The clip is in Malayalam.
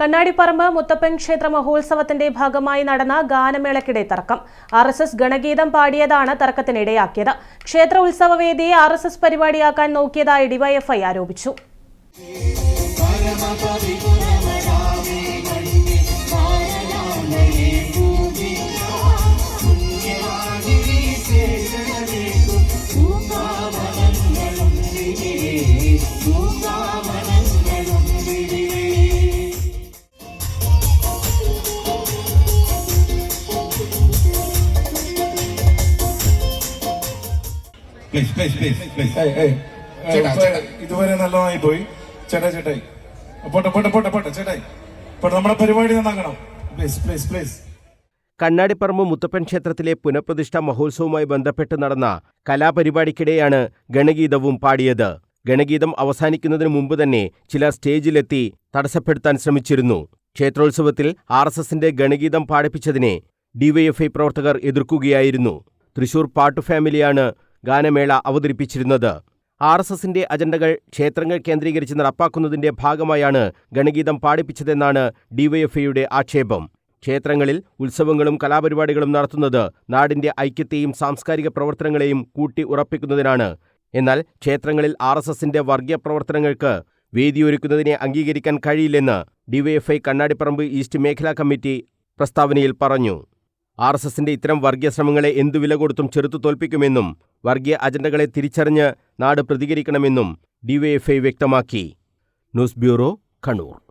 കണ്ണാടിപ്പറമ്പ് മുത്തപ്പൻ ക്ഷേത്ര മഹോത്സവത്തിന്റെ ഭാഗമായി നടന്ന ഗാനമേളയ്ക്കിടെ തർക്കം. ആർ എസ് എസ് ഗണഗീതം പാടിയതാണ് തർക്കത്തിനിടയാക്കിയത്. ക്ഷേത്ര ഉത്സവവേദിയെ ആർ എസ് എസ് പരിപാടിയാക്കാൻ നോക്കിയതായി ഡിവൈഎഫ്ഐ ആരോപിച്ചു. പ്ലീസ് പ്ലീസ് പ്ലീസ് പ്ലീസ് ഏയ്, ഏയ്, ഏയ്, ചേട്ടാ, ചേട്ടാ. ഇതുവരെ നല്ലതായി പോയി. ചേട്ടാ ചേട്ടായി പോട്ടെ പോട്ടെ പോട്ടെ പോട്ടെ ചേട്ടായി പോട്ടെ നമ്മുടെ പരിപാടി നന്നാക്കണം. Please please please Kannadiparamba Muthappan ക്ഷേത്രത്തിലെ പുനഃപ്രതിഷ്ഠാ മഹോത്സവവുമായി ബന്ധപ്പെട്ട് നടന്ന കലാപരിപാടിക്കിടെയാണ് ഗണഗീതവും പാടിയത്. ഗണഗീതം അവസാനിക്കുന്നതിന് മുമ്പ് തന്നെ ചിലർ സ്റ്റേജിലെത്തി തടസ്സപ്പെടുത്താൻ ശ്രമിച്ചിരുന്നു. ക്ഷേത്രോത്സവത്തിൽ ആർ എസ് എസിന്റെ ഗണഗീതം പാടിപ്പിച്ചതിനെ ഡിവൈഎഫ്ഐ പ്രവർത്തകർ എതിർക്കുകയായിരുന്നു. തൃശൂർ പാട്ടു ഫാമിലിയാണ് ഗാനമേള അവതരിപ്പിച്ചിരുന്നത്. ആർ എസ് എസിന്റെ അജണ്ടകൾ ക്ഷേത്രങ്ങൾ കേന്ദ്രീകരിച്ച് നടപ്പാക്കുന്നതിന്റെ ഭാഗമായാണ് ഗണഗീതം പാടിപ്പിച്ചതെന്നാണ് ഡിവൈഎഫ്ഐയുടെ ആക്ഷേപം. ക്ഷേത്രങ്ങളിൽ ഉത്സവങ്ങളും കലാപരിപാടികളും നടത്തുന്നത് നാടിന്റെ ഐക്യത്തെയും സാംസ്കാരിക പ്രവർത്തനങ്ങളെയും കൂട്ടി ഉറപ്പിക്കുന്നതിനാണ്. എന്നാൽ ക്ഷേത്രങ്ങളിൽ ആർ എസ് എസിന്റെ വർഗീയ പ്രവർത്തനങ്ങൾക്ക് വേദിയൊരുക്കുന്നതിനെ അംഗീകരിക്കാൻ കഴിയില്ലെന്ന് ഡിവൈഎഫ്ഐ കണ്ണാടിപ്പറമ്പ് ഈസ്റ്റ് മേഖലാ കമ്മിറ്റി പ്രസ്താവനയിൽ പറഞ്ഞു. ആർ എസ് എസിന്റെ ഇത്തരം വർഗീയ ശ്രമങ്ങളെ എന്തു വില കൊടുത്തും ചെറുത്തു തോൽപ്പിക്കുമെന്നും വർഗീയ അജണ്ടകളെ തിരിച്ചറിഞ്ഞ് നാട് പ്രതികരിക്കണമെന്നും ഡിവൈഎഫ്ഐ വ്യക്തമാക്കി. News bureau Kannur.